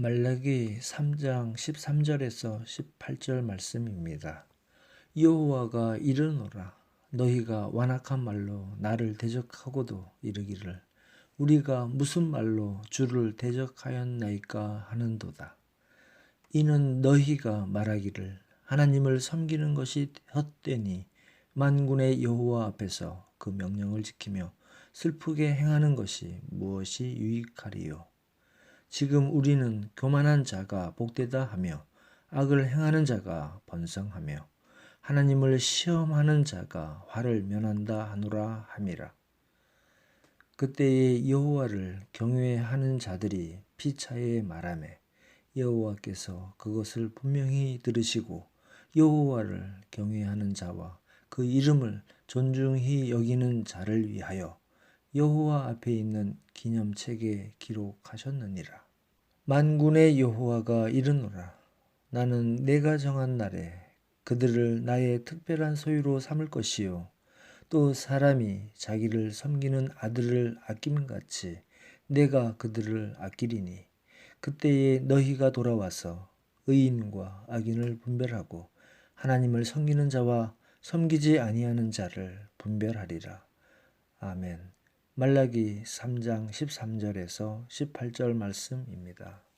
말라기 3장 13절에서 18절 말씀입니다. 여호와가 이르노라 너희가 완악한 말로 나를 대적하고도 이르기를 우리가 무슨 말로 주를 대적하였나이까 하는도다. 이는 너희가 말하기를 하나님을 섬기는 것이 헛되니 만군의 여호와 앞에서 그 명령을 지키며 슬프게 행하는 것이 무엇이 유익하리요. 지금 우리는 교만한 자가 복되다 하며 악을 행하는 자가 번성하며 하나님을 시험하는 자가 화를 면한다 하노라 함이라. 그때에 여호와를 경외하는 자들이 피차에 말하매 여호와께서 그것을 분명히 들으시고 여호와를 경외하는 자와 그 이름을 존중히 여기는 자를 위하여 여호와 앞에 있는 기념책에 기록하셨느니라. 만군의 여호와가 이르노라. 나는 내가 정한 날에 그들을 나의 특별한 소유로 삼을 것이요. 또 사람이 자기를 섬기는 아들을 아낌같이 내가 그들을 아끼리니 그때에 너희가 돌아와서 의인과 악인을 분별하고 하나님을 섬기는 자와 섬기지 아니하는 자를 분별하리라. 아멘. 말라기 3장 13절에서 18절 말씀입니다.